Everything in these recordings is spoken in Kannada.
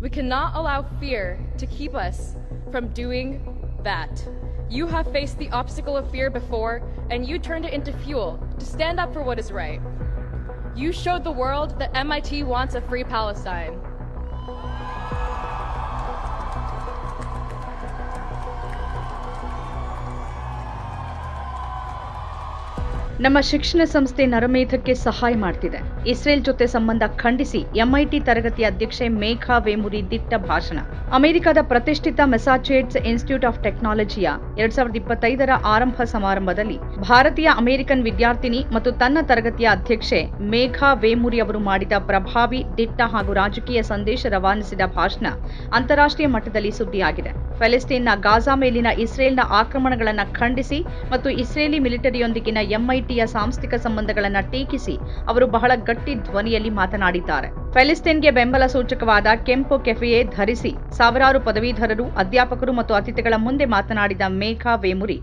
We cannot allow fear to keep us from doing that. You have faced the obstacle of fear before, and you turned it into fuel to stand up for what is right. You showed the world that MIT wants a free Palestine. ನಮ್ಮ ಶಿಕ್ಷಣ ಸಂಸ್ಥೆ ನರಮೇಧಕ್ಕೆ ಸಹಾಯ ಮಾಡ್ತಿದೆ. ಇಸ್ರೇಲ್ ಜೊತೆ ಸಂಬಂಧ ಖಂಡಿಸಿ ಎಂಐಟಿ ತರಗತಿ ಅಧ್ಯಕ್ಷೆ ಮೇಘಾ ವೇಮುರಿ ದಿಟ್ಟ ಭಾಷಣ. ಅಮೆರಿಕದ ಪ್ರತಿಷ್ಠಿತ ಮೆಸಾಚೇಟ್ಸ್ ಇನ್ಸ್ಟಿಟ್ಯೂಟ್ ಆಫ್ ಟೆಕ್ನಾಲಜಿಯ ಎರಡ್ ಸಾವಿರದ ಇಪ್ಪತ್ತೈದರ ಆರಂಭ ಸಮಾರಂಭದಲ್ಲಿ ಭಾರತೀಯ ಅಮೆರಿಕನ್ ವಿದ್ಯಾರ್ಥಿನಿ ಮತ್ತು ತನ್ನ ತರಗತಿಯ ಅಧ್ಯಕ್ಷೆ ಮೇಘಾ ವೇಮುರಿ ಅವರು ಮಾಡಿದ ಪ್ರಭಾವಿ ದಿಟ್ಟ ಹಾಗೂ ರಾಜಕೀಯ ಸಂದೇಶ ರವಾನಿಸಿದ ಭಾಷಣ ಅಂತಾರಾಷ್ಟ್ರೀಯ ಮಟ್ಟದಲ್ಲಿ ಸುದ್ದಿಯಾಗಿದೆ. ಫೆಲಿಸ್ತೀನ್ನ ಗಾಜಾ ಮೇಲಿನ ಇಸ್ರೇಲ್ನ ಆಕ್ರಮಣಗಳನ್ನು ಖಂಡಿಸಿ ಮತ್ತು ಇಸ್ರೇಲಿ ಮಿಲಿಟರಿಯೊಂದಿಗಿನ ಎಂಐಟಿಯ ಸಾಂಸ್ಥಿಕ ಸಂಬಂಧಗಳನ್ನು ಟೀಕಿಸಿ ಅವರು ಬಹಳ ಗಟ್ಟಿ ಧ್ವನಿಯಲ್ಲಿ ಮಾತನಾಡಿದ್ದಾರೆ. ಫೆಲಿಸ್ತೀನ್ಗೆ ಬೆಂಬಲ ಸೂಚಕವಾದ ಕೆಂಪು ಕೆಫೆಯೇ ಧರಿಸಿ ಸಾವಿರಾರು ಪದವೀಧರರು ಅಧ್ಯಾಪಕರು ಮತ್ತು ಅತಿಥಿಗಳ ಮುಂದೆ ಮಾತನಾಡಿದ ಮೇಘಾ ವೇಮುರಿ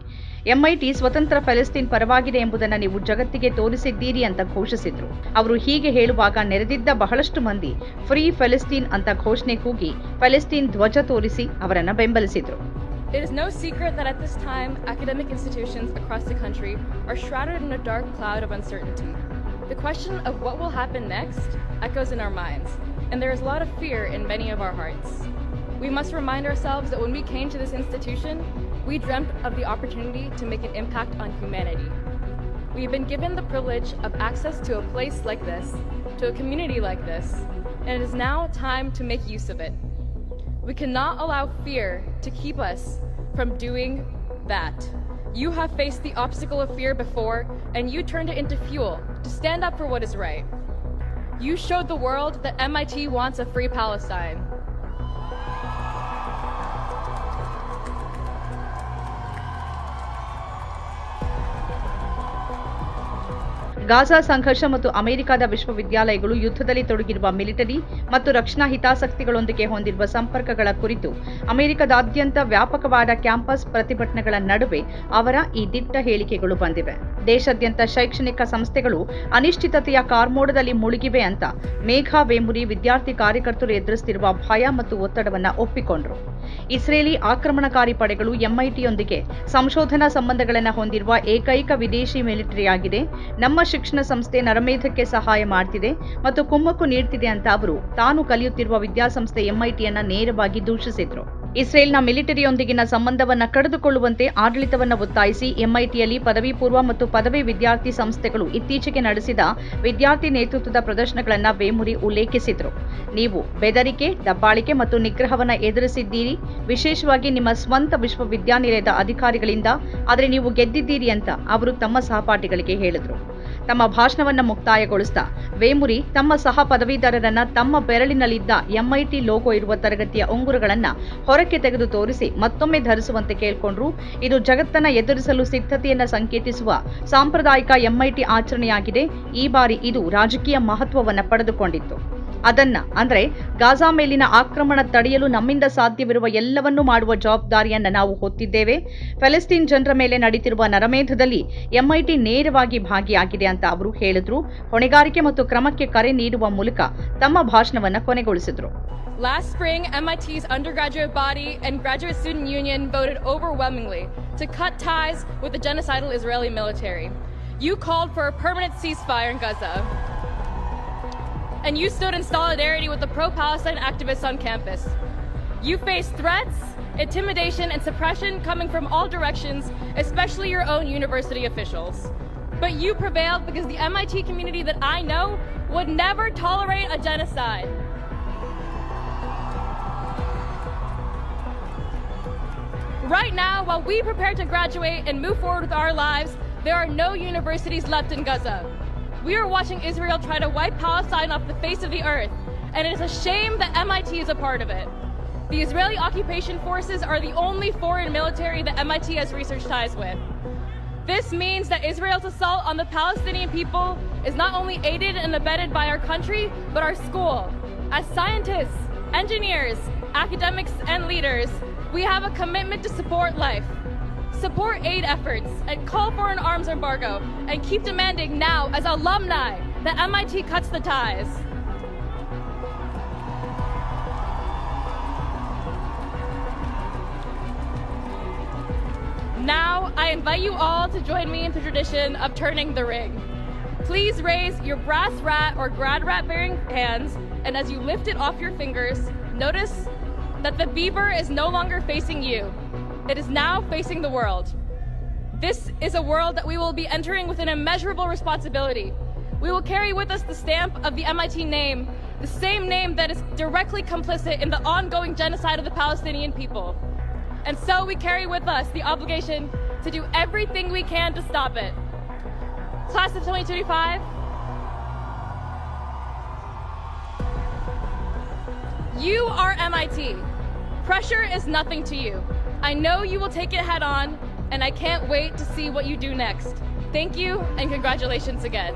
ಎಂಐಟಿ ಸ್ವತಂತ್ರ ಫೆಲೆಸ್ತೀನ್ ಪರವಾಗಿದೆ ಎಂಬುದನ್ನು ನೀವು ಜಗತ್ತಿಗೆ ತೋರಿಸಿದ್ದೀರಿ ಅಂತ ಘೋಷಿಸಿದ್ರು ಅವರು ಹೀಗೆ ಹೇಳುವಾಗ ನೆರೆದಿದ್ದ ಬಹಳಷ್ಟು ಮಂದಿ ಫ್ರೀ ಫೆಲಿಸ್ತೀನ್ ಅಂತ ಘೋಷಣೆ ಕೂಗಿ ಫೆಲಿಸ್ತೀನ್ ಧ್ವಜ ತೋರಿಸಿ ಅವರನ್ನು ಬೆಂಬಲಿಸಿದ್ರು It is no secret that at this time, academic institutions across the country are shrouded in a dark cloud of uncertainty. The question of what will happen next echoes in our minds, and there is a lot of fear in many of our hearts. We must remind ourselves that when we came to this institution, we dreamt of the opportunity to make an impact on humanity. We have been given the privilege of access to a place like this, to a community like this, and it is now time to make use of it. We cannot allow fear to keep us from doing that. You have faced the obstacle of fear before, and you turned it into fuel to stand up for what is right. You showed the world that MIT wants a free Palestine. Gaza ಸಂಘರ್ಷ ಮತ್ತು ಅಮೆರಿಕದ ವಿಶ್ವವಿದ್ಯಾಲಯಗಳು ಯುದ್ಧದಲ್ಲಿ ತೊಡಗಿರುವ ಮಿಲಿಟರಿ ಮತ್ತು ರಕ್ಷಣಾ ಹಿತಾಸಕ್ತಿಗಳೊಂದಿಗೆ ಹೊಂದಿರುವ ಸಂಪರ್ಕಗಳ ಕುರಿತು ಅಮೆರಿಕದಾದ್ಯಂತ ವ್ಯಾಪಕವಾದ ಕ್ಯಾಂಪಸ್ ಪ್ರತಿಭಟನೆಗಳ ನಡುವೆ ಅವರ ಈ ದಿಟ್ಟ ಹೇಳಿಕೆಗಳು ಬಂದಿವೆ. ದೇಶಾದ್ಯಂತ ಶೈಕ್ಷಣಿಕ ಸಂಸ್ಥೆಗಳು ಅನಿಶ್ಚಿತತೆಯ ಕಾರ್ಮೋಡದಲ್ಲಿ ಮುಳುಗಿವೆ ಅಂತ ಮೇಘಾ ವೇಮುರಿ ವಿದ್ಯಾರ್ಥಿ ಕಾರ್ಯಕರ್ತರು ಎದುರಿಸುತ್ತಿರುವ ಭಯ ಮತ್ತು ಒತ್ತಡವನ್ನು ಒಪ್ಪಿಕೊಂಡ್ರು. ಇಸ್ರೇಲಿ ಆಕ್ರಮಣಕಾರಿ ಪಡೆಗಳು ಎಂಐಟಿಯೊಂದಿಗೆ ಸಂಶೋಧನಾ ಸಂಬಂಧಗಳನ್ನು ಹೊಂದಿರುವ ಏಕೈಕ ವಿದೇಶಿ ಮಿಲಿಟರಿಯಾಗಿದೆ. ನಮ್ಮ ಶಿಕ್ಷಣ ಸಂಸ್ಥೆ ನರಮೇಧಕ್ಕೆ ಸಹಾಯ ಮಾಡ್ತಿದೆ ಮತ್ತು ಕುಮ್ಮಕ್ಕು ನೀಡ್ತಿದೆ ಅಂತ ಅವರು ತಾನು ಕಲಿಯುತ್ತಿರುವ ವಿದ್ಯಾಸಂಸ್ಥೆ ಎಂಐಟಿಯನ್ನ ನೇರವಾಗಿ ದೂಷಿಸಿದ್ರು. ಇಸ್ರೇಲ್ನ ಮಿಲಿಟರಿಯೊಂದಿಗಿನ ಸಂಬಂಧವನ್ನು ಕಡಿದುಕೊಳ್ಳುವಂತೆ ಆಡಳಿತವನ್ನು ಒತ್ತಾಯಿಸಿ ಎಂಐಟಿಯಲ್ಲಿ ಪದವಿ ಪೂರ್ವ ಮತ್ತು ಪದವಿ ವಿದ್ಯಾರ್ಥಿ ಸಂಸ್ಥೆಗಳು ಇತ್ತೀಚೆಗೆ ನಡೆಸಿದ ವಿದ್ಯಾರ್ಥಿ ನೇತೃತ್ವದ ಪ್ರದರ್ಶನಗಳನ್ನು ವೇಮುರಿ ಉಲ್ಲೇಖಿಸಿದರು. ನೀವು ಬೆದರಿಕೆ, ದಬ್ಬಾಳಿಕೆ ಮತ್ತು ನಿಗ್ರಹವನ್ನು ಎದುರಿಸಿದ್ದೀರಿ. ವಿಶೇಷವಾಗಿ ನಿಮ್ಮ ಸ್ವಂತ ವಿಶ್ವವಿದ್ಯಾನಿಲಯದ ಅಧಿಕಾರಿಗಳಿಂದ. ಆದರೆ ನೀವು ಗೆದ್ದಿದ್ದೀರಿ ಅಂತ ಅವರು ತಮ್ಮ ಸಹಪಾಠಿಗಳಿಗೆ ಹೇಳಿದ್ರು. ತಮ್ಮ ಭಾಷಣವನ್ನ ಮುಕ್ತಾಯಗೊಳಿಸ್ತಾ, ವೇಮುರಿ ತಮ್ಮ ಸಹ ಪದವೀಧರರನ್ನ ತಮ್ಮ ಬೆರಳಿನಲ್ಲಿದ್ದ ಎಂಐಟಿ ಲೋಗೋ ಇರುವ ತರಗತಿಯ ಉಂಗುರಗಳನ್ನ ಹೊರಕ್ಕೆ ತೆಗೆದು ತೋರಿಸಿ ಮತ್ತೊಮ್ಮೆ ಧರಿಸುವಂತೆ ಕೇಳಿಕೊಂಡ್ರು. ಇದು ಜಗತ್ತನ್ನ ಎದುರಿಸಲು ಸಿದ್ಧತೆಯನ್ನ ಸಂಕೇತಿಸುವ ಸಾಂಪ್ರದಾಯಿಕ ಎಂಐಟಿ ಆಚರಣೆಯಾಗಿದೆ. ಈ ಬಾರಿ ಇದು ರಾಜಕೀಯ ಮಹತ್ವವನ್ನ ಪಡೆದುಕೊಂಡಿತ್ತು. ಅದನ್ನ ಅಂದ್ರೆ ಗಾಜಾ ಮೇಲಿನ ಆಕ್ರಮಣ ತಡೆಯಲು ನಮ್ಮಿಂದ ಸಾಧ್ಯವಿರುವ ಎಲ್ಲವನ್ನೂ ಮಾಡುವ ಜವಾಬ್ದಾರಿಯನ್ನ ನಾವು ಹೊತ್ತಿದ್ದೇವೆ ಫೆಲೆಸ್ತೀನ್ ಜನರ ಮೇಲೆ ನಡೀತಿರುವ ನರಮೇಧದಲ್ಲಿ ಎಂಐಟಿ ನೇರವಾಗಿ ಭಾಗಿಯಾಗಿದೆ ಅಂತ ಅವರು ಹೇಳಿದ್ರು ಹೊಣೆಗಾರಿಕೆ ಮತ್ತು ಕ್ರಮಕ್ಕೆ ಕರೆ ನೀಡುವ ಮೂಲಕ ತಮ್ಮ ಭಾಷಣವನ್ನು ಕೊನೆಗೊಳಿಸಿದ್ರು Last spring, MIT's undergraduate body and graduate student union voted overwhelmingly to cut ties with the genocidal Israeli military. You called for a permanent ceasefire in Gaza. And you stood in solidarity with the pro Palestine activists on campus. You faced threats, intimidation, and suppression coming from all directions, especially your own university officials. But you prevailed because the MIT community that I know would never tolerate a genocide. Right now, while we prepare to graduate and move forward with our lives, there are no universities left in Gaza. We are watching Israel try to wipe Palestine off the face of the earth, and it is a shame that MIT is a part of it. The Israeli occupation forces are the only foreign military that MIT has research ties with. This means that Israel's assault on the Palestinian people is not only aided and abetted by our country, but our school. As scientists, engineers, academics, and leaders, we have a commitment to support life, support aid efforts and call for an arms embargo and keep demanding now as alumni that MIT cuts the ties. Now, I invite you all to join me in the tradition of turning the ring. Please raise your brass rat or grad rat bearing hands, and as you lift it off your fingers, notice that the beaver is no longer facing you. It is now facing the world. This is a world that we will be entering with an immeasurable responsibility. We will carry with us the stamp of the MIT name, the same name that is directly complicit in the ongoing genocide of the Palestinian people. And so we carry with us the obligation to do everything we can to stop it. Class of 2025, you are MIT. Pressure is nothing to you. I know you will take it head on, and I can't wait to see what you do next. Thank you, and congratulations again.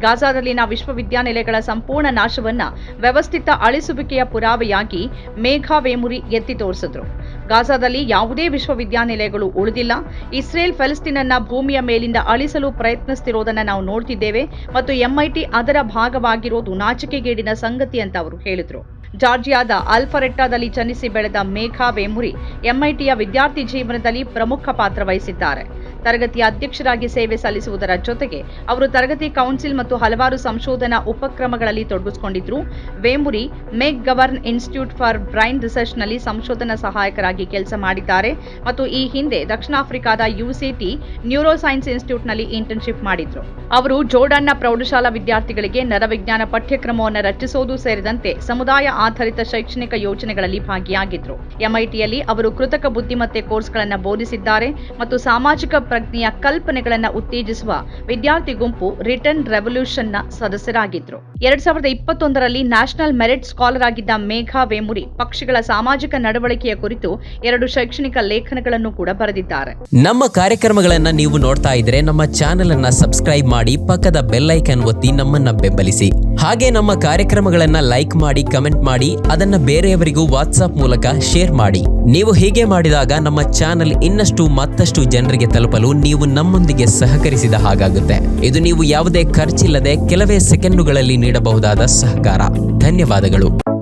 ಗಾಜಾದಲ್ಲಿನ ವಿಶ್ವವಿದ್ಯಾನಿಲಯಗಳ ಸಂಪೂರ್ಣ ನಾಶವನ್ನ ವ್ಯವಸ್ಥಿತ ಅಳಿಸುವಿಕೆಯ ಪುರಾವೆಯಾಗಿ ಮೇಘಾ ವೇಮುರಿ ಎತ್ತಿ ತೋರಿಸಿದ್ರು ಗಾಜಾದಲ್ಲಿ ಯಾವುದೇ ವಿಶ್ವವಿದ್ಯಾನಿಲಯಗಳು ಉಳಿದಿಲ್ಲ. ಇಸ್ರೇಲ್ ಫೆಲಿಸ್ತೀನನ್ನ ಭೂಮಿಯ ಮೇಲಿಂದ ಅಳಿಸಲು ಪ್ರಯತ್ನಿಸುತ್ತಿರುವುದನ್ನು ನಾವು ನೋಡ್ತಿದ್ದೇವೆ ಮತ್ತು ಎಂಐಟಿ ಅದರ ಭಾಗವಾಗಿರೋದು ನಾಚಿಕೆಗೇಡಿನ ಸಂಗತಿ ಅಂತ ಅವರು ಹೇಳಿದರು. ಜಾರ್ಜಿಯಾದ ಅಲ್ಫರೆಟ್ಟಾದಲ್ಲಿ ಜನಿಸಿ ಬೆಳೆದ ಮೇಘಾ ವೇಮುರಿ ಎಂಐಟಿಯ ವಿದ್ಯಾರ್ಥಿ ಜೀವನದಲ್ಲಿ ಪ್ರಮುಖ ಪಾತ್ರ ವಹಿಸಿದ್ದಾರೆ. ತರಗತಿಯ ಅಧ್ಯಕ್ಷರಾಗಿ ಸೇವೆ ಸಲ್ಲಿಸುವುದರ ಜೊತೆಗೆ ಅವರು ತರಗತಿ ಕೌನ್ಸಿಲ್ ಮತ್ತು ಹಲವಾರು ಸಂಶೋಧನಾ ಉಪಕ್ರಮಗಳಲ್ಲಿ ತೊಡಗಿಸಿಕೊಂಡಿದ್ರು. Vemuri McGovern institute for brain ರಿಸರ್ಚ್ನಲ್ಲಿ ಸಂಶೋಧನಾ ಸಹಾಯಕರಾಗಿ ಕೆಲಸ ಮಾಡಿದ್ದಾರೆ ಮತ್ತು ಈ ಹಿಂದೆ ದಕ್ಷಿಣ ಆಫ್ರಿಕಾದ ಯುಸಿಟಿ ನ್ಯೂರೋ ಸೈನ್ಸ್ ಇನ್ಸ್ಟಿಟ್ಯೂಟ್ನಲ್ಲಿ ಇಂಟರ್ನ್ಶಿಪ್ ಮಾಡಿದ್ರು. ಅವರು ಜೋರ್ಡನ್ನ ಪ್ರೌಢಶಾಲಾ ವಿದ್ಯಾರ್ಥಿಗಳಿಗೆ ನರವಿಜ್ಞಾನ ಪಠ್ಯಕ್ರಮವನ್ನು ರಚಿಸುವುದು ಸೇರಿದಂತೆ ಸಮುದಾಯ ಆಧಾರಿತ ಶೈಕ್ಷಣಿಕ ಯೋಜನೆಗಳಲ್ಲಿ ಭಾಗಿಯಾಗಿದ್ರು. ಎಂಐಟಿಯಲ್ಲಿ ಅವರು ಕೃತಕ ಬುದ್ಧಿಮತ್ತೆ ಕೋರ್ಸ್ಗಳನ್ನು ಬೋಧಿಸಿದ್ದಾರೆ ಮತ್ತು ಸಾಮಾಜಿಕ ಪ್ರಜ್ಞೆಯ ಕಲ್ಪನೆಗಳನ್ನು ಉತ್ತೇಜಿಸುವ ವಿದ್ಯಾರ್ಥಿ ಗುಂಪು ರಿಟರ್ನ್ ರೆವಲ್ಯೂಷನ್ನ ಸದಸ್ಯರಾಗಿದ್ರು. ಎರಡ್ ಸಾವಿರದ ಇಪ್ಪತ್ತೊಂದರಲ್ಲಿ ನ್ಯಾಷನಲ್ ಮೆರಿಟ್ ಸ್ಕಾಲರ್ ಆಗಿದ್ದ ಮೇಘಾ ವೇಮುರಿ ಪಕ್ಷಿಗಳ ಸಾಮಾಜಿಕ ನಡವಳಿಕೆಯ ಕುರಿತು ಎರಡು ಶೈಕ್ಷಣಿಕ ಲೇಖನಗಳನ್ನು ಕೂಡ ಬರೆದಿದ್ದಾರೆ. ನಮ್ಮ ಕಾರ್ಯಕ್ರಮಗಳನ್ನ ನೀವು ನೋಡ್ತಾ ಇದ್ರೆ ನಮ್ಮ ಚಾನೆಲ್ ಅನ್ನ ಸಬ್ಸ್ಕ್ರೈಬ್ ಮಾಡಿ ಪಕ್ಕದ ಬೆಲ್ ಐಕನ್ ಒತ್ತಿ ನಮ್ಮನ್ನ ಬೆಂಬಲಿಸಿ. ಹಾಗೆ ನಮ್ಮ ಕಾರ್ಯಕ್ರಮಗಳನ್ನ ಲೈಕ್ ಮಾಡಿ, ಕಮೆಂಟ್ ಮಾಡಿ, ಅದನ್ನ ಬೇರೆಯವರಿಗೂ ವಾಟ್ಸ್ಆಪ್ ಮೂಲಕ ಶೇರ್ ಮಾಡಿ. ನೀವು ಹೀಗೆ ಮಾಡಿದಾಗ ನಮ್ಮ ಚಾನೆಲ್ ಇನ್ನಷ್ಟು ಮತ್ತಷ್ಟು ಜನರಿಗೆ ತಲುಪಲು ನೀವು ನಮ್ಮೊಂದಿಗೆ ಸಹಕರಿಸಿದ ಹಾಗಾಗುತ್ತೆ. ಇದು ನೀವು ಯಾವುದೇ ಖರ್ಚಿಲ್ಲದೆ ಕೆಲವೇ ಸೆಕೆಂಡುಗಳಲ್ಲಿ ನೀಡಬಹುದಾದ ಸಹಕಾರ. ಧನ್ಯವಾದಗಳು.